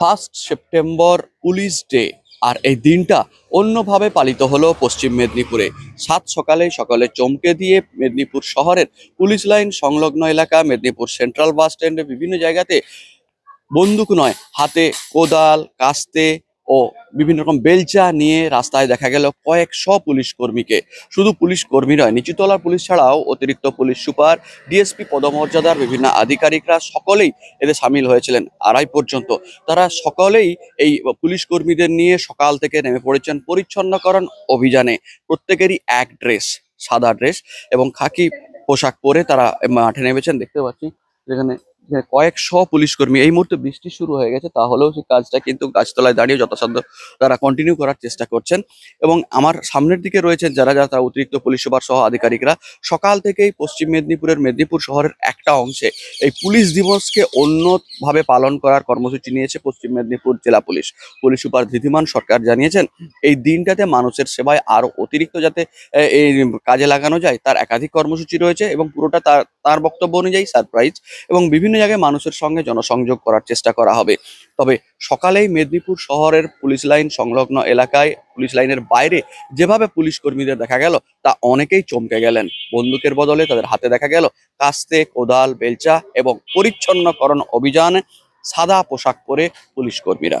First September police day. আর এই দিনটা অন্যভাবে পালিত হলো পশ্চিম মেদিনীপুরে। সাত সকালে সকালে চমকে দিয়ে মেদিনীপুর শহরের পুলিশ লাইন সংলগ্ন এলাকা, মেদিনীপুর সেন্ট্রাল বাস স্ট্যান্ডে বিভিন্ন জায়গাতে বন্দুক নয়, হাতে কোদাল, কাস্তে ও বিভিন্ন রকম বেলচা নিয়ে রাস্তায় দেখা গেল কয়েকশো পুলিশ কর্মীকে। শুধু পুলিশ কর্মী নয়, নিচুতলার পুলিশ ছাড়াও অতিরিক্ত পুলিশ সুপার, ডিএসপি পদমর্যাদার বিভিন্ন আধিকারিকরা সকলেই এতে সামিল হয়েছিলেন আড়াই পর্যন্ত। তারা সকলেই এই পুলিশ কর্মীদের নিয়ে সকাল থেকে নেমে পড়েছেন পরিচ্ছন্নকরণ অভিযানে। প্রত্যেকেরই এক ড্রেস, সাদা ড্রেস এবং খাকি পোশাক পরে তারা মাঠে নেমেছেন। দেখতে পাচ্ছি যেখানে কয়েকশো পুলিশ কর্মী। এই মুহূর্তে বৃষ্টি শুরু হয়ে গেছে, তাহলেও সেই কাজটা কিন্তু গাছতলায় দাঁড়িয়ে যথাসাধ্য তারা কন্টিনিউ করার চেষ্টা করছেন। এবং আমার সামনের দিকে রয়েছেন যারা যারা তারা অতিরিক্ত পুলিশ সুপার সহ আধিকারিকরা, সকাল থেকেই পশ্চিম মেদিনীপুরের মেদিনীপুর শহরের একটা অংশে এই পুলিশ দিবসকে অন্যভাবে পালন করার কর্মসূচি নিয়েছে পশ্চিম মেদিনীপুর জেলা police. Police super Dhritiman Sarkar জানিয়েছেন, এই দিনটাতে মানুষের সেবায় আরও অতিরিক্ত যাতে এই কাজে লাগানো যায়, তার একাধিক কর্মসূচি রয়েছে এবং পুরোটা তার তার বক্তব্য অনুযায়ী সারপ্রাইজ এবং বিভিন্ন জায়গায় মানুষের সঙ্গে জনসংযোগ করার চেষ্টা করা হবে। তবে সকালেই মেদিনীপুর শহরের পুলিশ লাইন সংলগ্ন এলাকায় পুলিশ লাইনের বাইরে যেভাবে পুলিশ কর্মীদের দেখা গেল, তা অনেকেই চমকে গেলেন। বন্দুকের বদলে তাদের হাতে দেখা গেল কাস্তে, কোদাল, বেলচা এবং পরিচ্ছন্নকরণ অভিযান, সাদা পোশাক পরে পুলিশ কর্মীরা।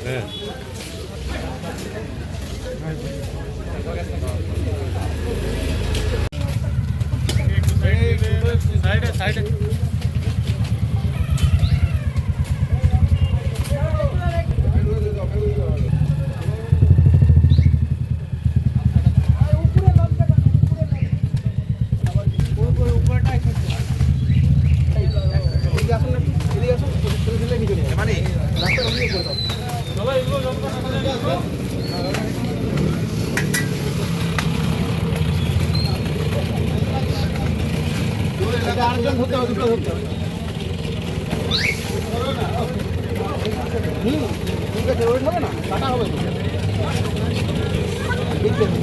হ্যাঁ সাইডে সাইডে মানে রাস্তার অভিযোগ করে দাও তারা আমি না কাটা হবে মহাপ্রীতি আছি।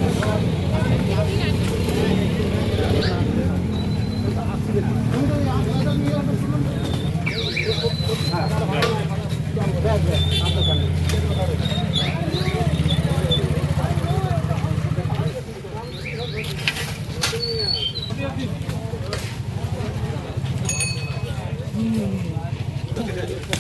Gracias.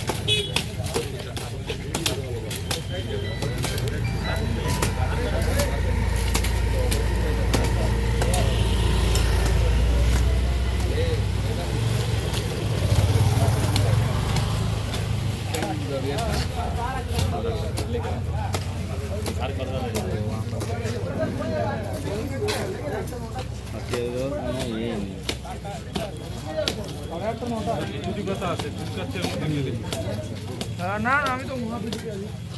हाँ